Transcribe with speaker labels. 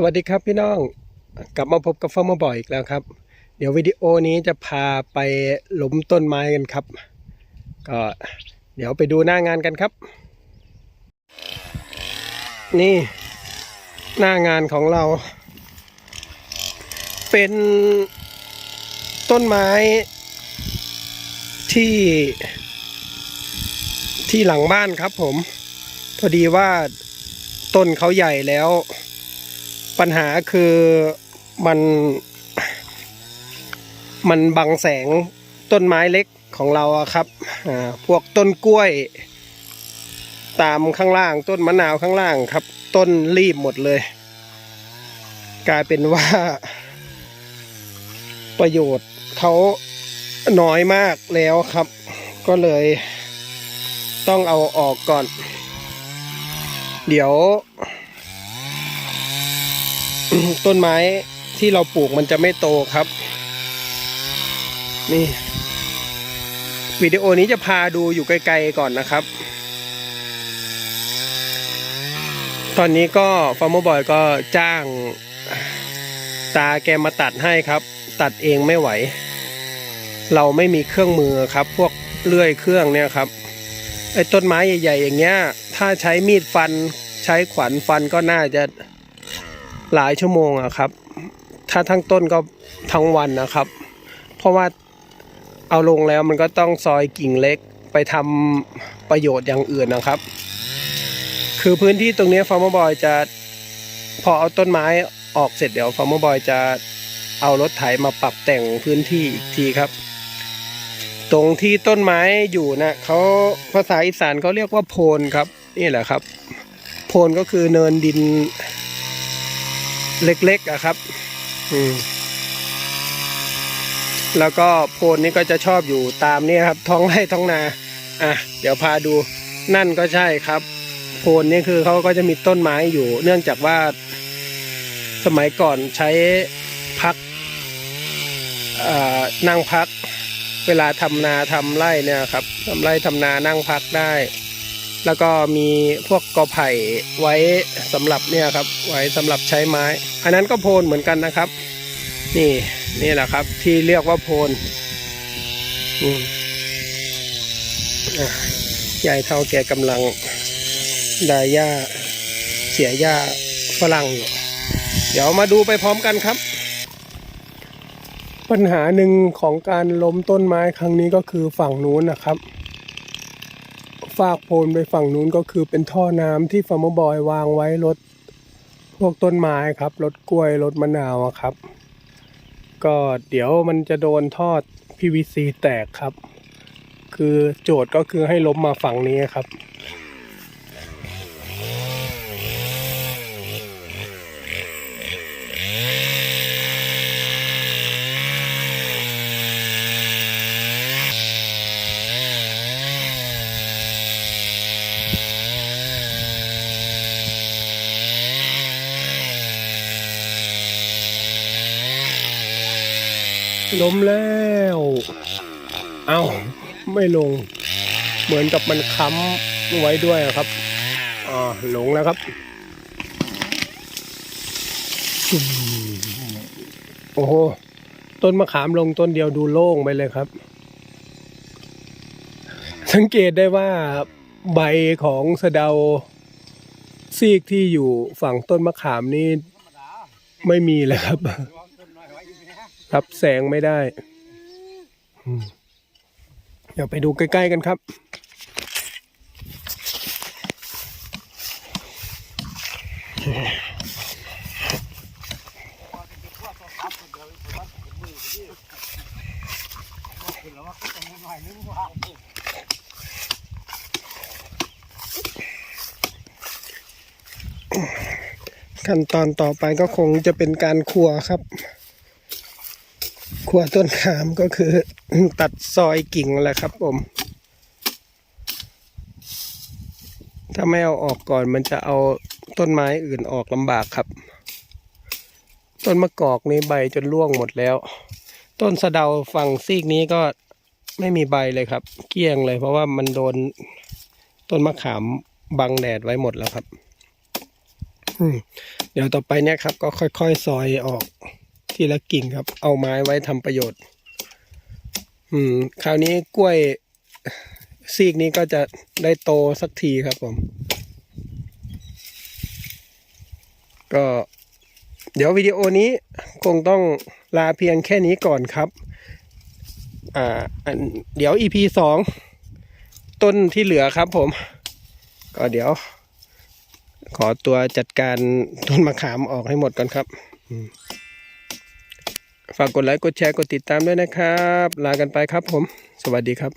Speaker 1: สวัสดีครับพี่น้องกลับมาพบกับฟอร์มบ่อยอีกแล้วครับ เดี๋ยววิดีโอนี้จะพาไปหล้มต้นไม้กันครับ ก็เดี๋ยวไปดูหน้างานกันครับ นี่หน้างานของเรา เป็นต้นไม้ที่ที่หลังบ้านครับผม พอดีว่าต้นเขาใหญ่แล้ว ปัญหาคือมันมันบังแสงต้นไม้เล็กของเราครับพวกต้นกล้วย ตามข้างล่างต้นมะนาวข้างล่างครับ ต้นรีบหมดเลย กลายเป็นว่า ประโยชน์เขาน้อยมากแล้วครับ ก็เลย ต้องเอาออกก่อน เดี๋ยว ต้นไม้ที่เราปลูกมันจะไม่โตครับ นี่วิดีโอนี้จะพาดูอยู่ไกลๆก่อนนะครับ ตอนนี้ก็ฟาร์มบอยก็จ้างตาแกมาตัดให้ครับ ตัดเองไม่ไหว เราไม่มีเครื่องมือครับ พวกเลื่อยเครื่องเนี่ยครับไอ้ต้นไม้ใหญ่ ๆ อย่างเงี้ย ถ้าใช้มีดฟันใช้ขวานฟันก็น่าจะ หลายชั่วโมงอะครับ ถ้าทั้งต้นก็ทั้งวันนะครับ เพราะว่าเอาลงแล้วมันก็ต้องซอยกิ่งเล็กไปทำประโยชน์อย่างอื่นนะครับ คือพื้นที่ตรงนี้ฟาร์มบอยจะพอเอาต้นไม้ออกเสร็จเดี๋ยวฟาร์มบอยจะเอารถไถมาปรับแต่งพื้นที่อีกทีครับ ตรงที่ต้นไม้อยู่นะเขาภาษาอีสานเขาเรียกว่าโพนครับ นี่แหละครับ โพนก็คือเนินดิน เล็กๆอะครับ อืมแล้วก็โพนนี่ก็จะชอบอยู่ตามนี่ครับท้องไร่ท้องนา อะ เดี๋ยวพาดูนั่นก็ใช่ครับ โพนนี่คือเขาก็จะมีต้นไม้อยู่ เนื่องจากว่าสมัยก่อนใช้พักอ่อนั่งพัก เวลาทำนาทำไร่เนี่ยครับทำไร่ทำนานั่งพักได้ แล้วก็มีพวกกอไผ่ไว้สำหรับเนี่ยครับ ไว้สำหรับใช้ไม้ อันนั้นก็โพนเหมือนกันนะครับ นี่นี่แหละครับ ที่เรียกว่าโพนอืมอ่เท่าแก่กำลังดาหญ้าเสียหญ้าฝรั่งอยู่เดี๋ยวมาดูไปพร้อมกันครับ ปัญหาหนึ่งของการล้มต้นไม้ครั้งนี้ก็คือฝั่งนู้นนะครับ ฝากโพนไปฝั่งนู้นก็คือเป็นท่อน้ำที่ฟาร์มบอยวางไว้รถพวกต้นไม้ครับรถกล้วยรถมะนาวครับ ก็เดี๋ยวมันจะโดนทอด PVC แตกครับ คือโจทย์ก็คือให้ล้มมาฝั่งนี้ครับ ล้มแล้ว เอา้า ไม่ลง เหมือนกับมันค้ำไว้ด้วยครับอ่าหลงแล้วครับโอ้โห ต้นมะขามลงต้นเดียวดูโล่งไปเลยครับ สังเกตได้ว่าใบของสะเดาซีกที่อยู่ฝั่งต้นมะขามนี่ไม่มีเลยครับ รับแสงไม่ได้ เดี๋ยวไปดูใกล้ ๆ กันครับขั้นตอนต่อไปก็คงจะเป็นการคั่วครับ ขั้วต้นขามก็คือ ตัดซอยกิ่งแหละครับผม ถ้าไม่เอาออกก่อนมันจะเอาต้นไม้อื่นออกลำบากครับ ต้นมะกอกนี้ใบจนร่วงหมดแล้ว ต้นสะเดาฝั่งซีกนี้ก็ไม่มีใบเลยครับ เกลี้ยงเลยเพราะว่ามันโดนต้นมะขามบังแดดไว้หมดแล้วครับเดี๋ยวต่อไปเนี่ยครับ ก็ค่อยๆซอยออก ทีละกิ่งครับ เอาไม้ไว้ทำประโยชน์ อืม คราวนี้กล้วยซีกนี้ก็จะได้โตสักทีครับผม ก็ เดี๋ยววิดีโอนี้คงต้องลาเพียงแค่นี้ก่อนครับ อ่าเดี๋ยว EP สองต้นที่เหลือครับผม ก็เดี๋ยว ขอตัวจัดการต้นมะขามออกให้หมดก่อนครับ อืม ฝากกดไลค์กดแชร์กดติดตามด้วยนะครับ ลากันไปครับผม สวัสดีครับ